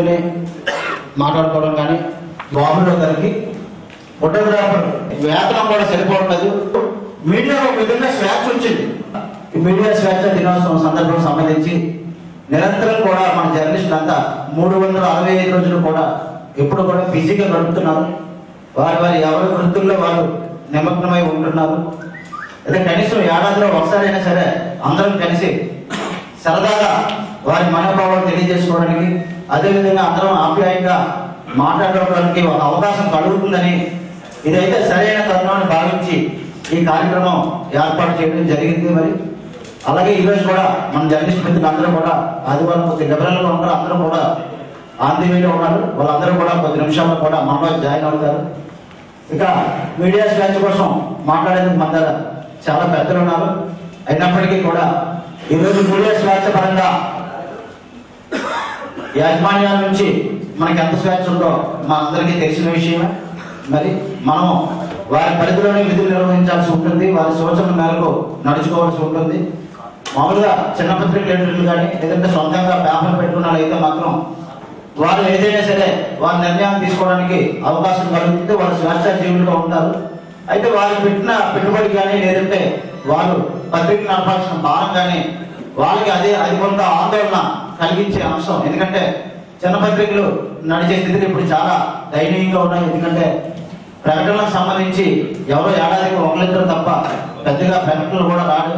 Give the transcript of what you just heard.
కూర్చుని మాట్లాడుకోవడం కానీ బాబులో గారికి ఫోటోగ్రాఫర్ వేతనం కూడా సరిపోవట్లేదు మీడియాలో ఒక విధంగా స్వేచ్ఛ వచ్చింది ఈ మీడియా స్వేచ్ఛ దినోత్సవం సందర్భం సంబంధించి నిరంతరం కూడా మన జర్నలిస్టులు అంతా మూడు వందల అరవై ఐదు రోజులు కూడా ఎప్పుడు కూడా బిజీగా గడుపుతున్నారు. వారి వారి ఎవరి వృత్తుల్లో వారు నిమగ్నమై ఉంటున్నారు. అయితే కనీసం ఏడాదిలో ఒకసారైనా సరే అందరం కలిసి సరదాగా వారి మనోభావాలు తెలియజేసుకోవడానికి అదేవిధంగా అందరం ఆప్యాయంగా మాట్లాడడానికి ఒక అవకాశం కలుగుతుందని ఇదైతే సరైన తరుణాన్ని భావించి ఈ కార్యక్రమం ఏర్పాటు చేయడం జరిగింది మరి. అలాగే ఈరోజు కూడా మన జర్నలిస్ట్ మిత్రులు అందరూ కూడా ఆదివారం కొద్ది లిబరల్గా ఉంటారు. అందరూ కూడా ఆంధ్రవేలో ఉన్నారు. వాళ్ళందరూ కూడా కొద్ది నిమిషాల్లో కూడా మనలో జాయిన్ అవుతారు. ఇక మీడియా స్వేచ్ఛ కోసం మాట్లాడేందుకు మన దగ్గర చాలా పెద్దలు ఉన్నారు. అయినప్పటికీ కూడా ఈరోజు మీడియా స్వేచ్ఛ పరంగా యాజమాన్యాల నుంచి మనకి ఎంత స్వేచ్ఛ ఉందో మనందరికీ తెలిసిన విషయమే. మరి మనము వారి పరిధిలోనే విధులు నిర్వహించాల్సి ఉంటుంది. వారి సూచనల మేరకు నడుచుకోవాల్సి ఉంటుంది. మామూలుగా చిన్న పత్రికలు ఏంటంటే కానీ లేదంటే సొంతంగా పేపర్ పెట్టుకున్న అయితే మాత్రం వారు ఏదైనా సరే వారి నిర్ణయాన్ని తీసుకోవడానికి అవకాశం కలుగుతుంది. వారు స్వేచ్ఛ జీవులుగా ఉంటారు. అయితే వారు పెట్టిన పెట్టుబడి కానీ లేదంటే వారు పత్రిక నడపాల్సిన భారం కానీ వాళ్ళకి అదే అది కొంత ఆందోళన కలిగించే అంశం. ఎందుకంటే చిన్న పత్రికలు నడిచే స్థితిలో ఇప్పుడు చాలా దయనీయంగా ఉన్నాయి. ఎందుకంటే ప్రకటనలకు సంబంధించి ఎవరో ఏడాదికి ఒకరిద్దరు తప్ప పెద్దగా ప్రకటనలు కూడా రాడు